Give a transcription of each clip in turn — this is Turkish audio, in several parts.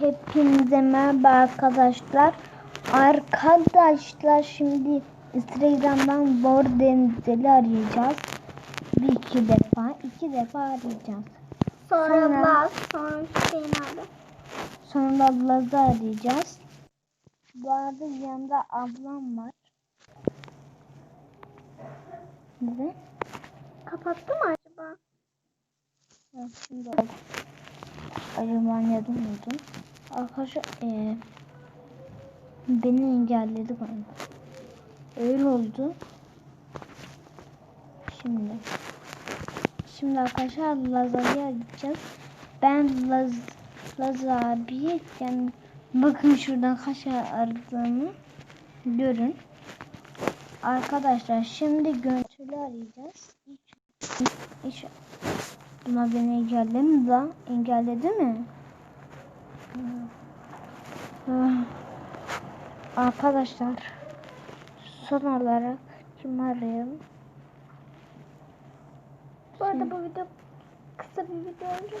Hepinize merhaba arkadaşlar. Arkadaşlar şimdi Instagram'dan Bor Denizeli arayacağız. Bir iki defa, iki defa arayacağız. Sonra, Sonra- Laz, sonra Hüseyin abi. Sonra Laz'ı arayacağız. Bu arada yanında ablam var. Ne? Kapattı mı acaba? Evet, şimdi oldu. Acaba neden oldu? Arkadaşlar eee beni engelledi galiba. Öyle oldu. Şimdi. Şimdi arkadaşlar Laza'ya gideceğiz. Ben Laz, Laz abi yani bakın şuradan kaç aradığımı görün. Arkadaşlar şimdi görüntülü arayacağız. İlk, ilk, Buna beni engelledi da engelledi mi? Arkadaşlar son olarak kim arayalım? Bu arada bu video kısa bir video olacak.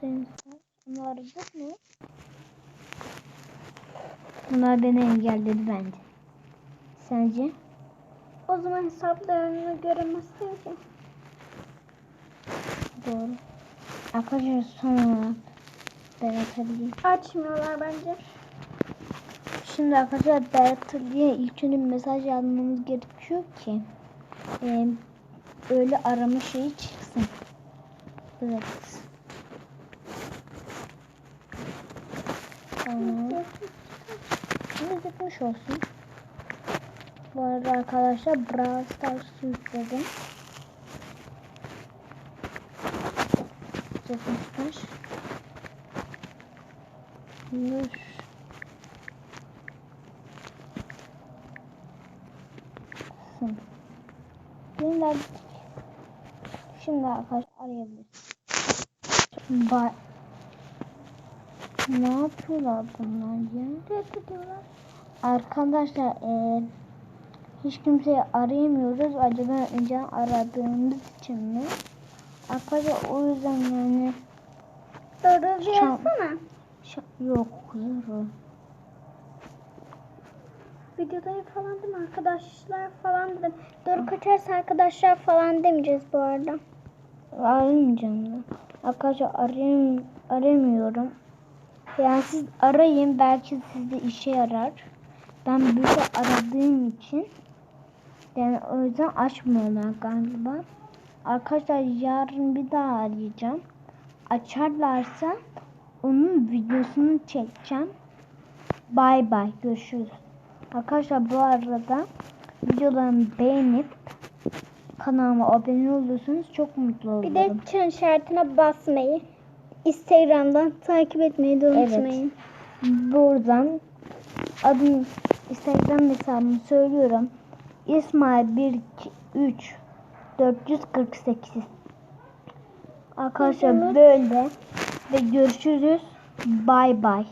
Sen onu aradık mı? Bunlar beni engelledi bence. Sence? O zaman hesaplarını göremezsin ki. Doğru. Arkadaşlar son olarak Berat Ali'yi. Açmıyorlar bence. Şimdi arkadaşlar Berat Ali'ye ilk önce mesaj yazmamız gerekiyor ki e, öyle arama şeyi çıksın. Evet. Tamam. Şimdi gitmiş olsun. Bu arada arkadaşlar Brawl Stars yükledim. Gitmiş. Şimdi. Yeniden Şimdi arkadaşlar arayabiliriz. Ba ne yapıyorlar bunlar ya? Arkadaşlar eee hiç kimseyi arayamıyoruz. Acaba önce aradığımız için mi? Arkadaşlar o yüzden yani Doğru yazsana. Yok zor. Videodayım falan değil mi? Arkadaşlar falan dedim. Doğru kaçarsa arkadaşlar falan demeyeceğiz bu arada. Aramayacağım da. Arkadaşlar arayam aramıyorum. Yani siz arayın belki sizde işe yarar. Ben böyle aradığım için yani o yüzden açmıyorlar galiba. Arkadaşlar yarın bir daha arayacağım. Açarlarsa onun videosunu çekeceğim. Bay bay görüşürüz. Arkadaşlar bu arada videolarımı beğenip kanalıma abone olursanız çok mutlu olurum. Bir de çan işaretine basmayı, Instagram'dan takip etmeyi de Evet. unutmayın. buradan adım Instagram hesabımı söylüyorum. İsmail 1 3 448 Arkadaşlar böyle ve görüşürüz. Bay bay.